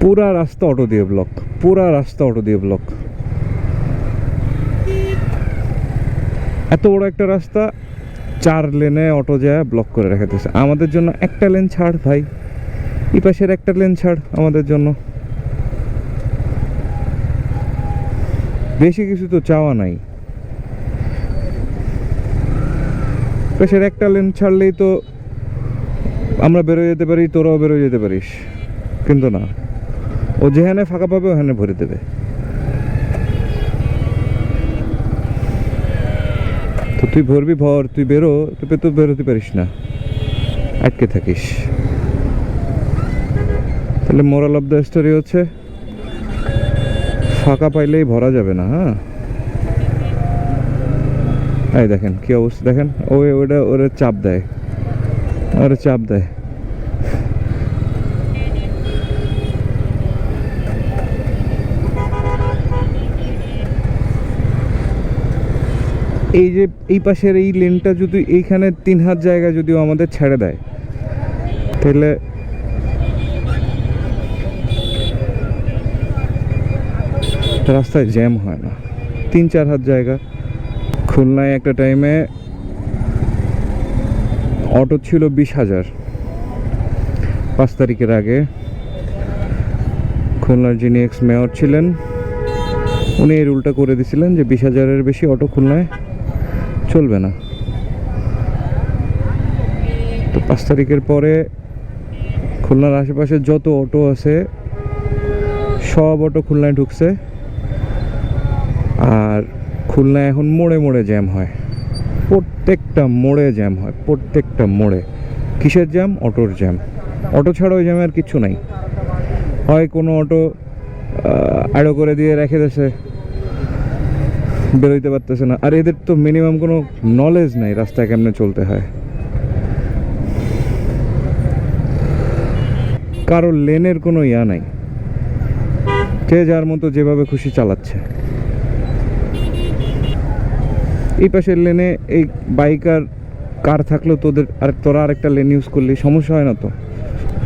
পুরা রাস্তা অটো দিয়ে ব্লক পুরা রাস্তা অটো দিয়ে ব্লক এত বড় একটা রাস্তা, চার লেনে অটো যায় ব্লক করে রেখেছে আমাদের জন্য একটা লেন ছাড় ভাই। এই পাশের একটা লেন ছাড় আমাদের জন্য। বেশি কিছু তো চাওয়া নাই। পাশের একটা লেন ছাড়লেই তো আমরা বেরোয় যেতে পারি, তোরাও বেরোয় যেতে পারিস। কিন্তু না। ও যেখানে ফাঁকা পাবে, ওখানে ভরে দেবে। তো তুই ভরবি, ভর, তুই বেরো, তুই তো বেরোতে পারিস না। আটকে থাকিস। তাহলে মোরাল অফ দ্য স্টোরি হচ্ছে, ফাঁকা পাইলেই ভরা যাবে না হ্যাঁ? এই দেখেন, কি অবস্থা, দেখেন ওই ওটা ওরা চাপ দেয়। ওরা চাপ দেয়। এই যে এই পাশের এই লেনটা যদি এইখানে তিন হাত জায়গা যদিও আমাদের ছেড়ে দেয়, তাহলে রাস্তায় জ্যাম হয় না। তিন চার হাত জায়গা। খুলনায় একটা টাইমে অটো ছিল বিশ হাজার। পাঁচ তারিখের আগে খুলনার যিনি এক্স মেয়র ছিলেন, উনি এই রুলটা করে দিয়েছিলেন যে বিশ হাজারের বেশি অটো খুলনায়। চলবে না। তো পাঁচ তারিখের পরে খুলনার আশেপাশে যত অটো আছে, সব অটো খুলনায় ঢুকছে। আর খুলনায় এখন মোড়ে মোড়ে জ্যাম হয়। প্রত্যেকটা মোড়ে জ্যাম হয়, প্রত্যেকটা মোড়ে। কিসের জ্যাম? অটোর জ্যাম। অটো ছাড়া ওই জ্যামে আর কিচ্ছু নাই। হয় কোনো অটো আড়ো করে দিয়ে রেখে দিয়েছে। বেরোইতে পারতেছে না। আর এদের তো মিনিমাম কোনো নলেজ নাই রাস্তায় কেমনে চলতে হয়। কারও লেনের কোনো ইয়া নাই। যে যার মতো যেভাবে খুশি চালাচ্ছে। এই পাশের লেনে এই বাইক আর কার থাকলেও তোদের আর তোরা আরেকটা লেন ইউজ করলে, সমস্যা হয় না তো?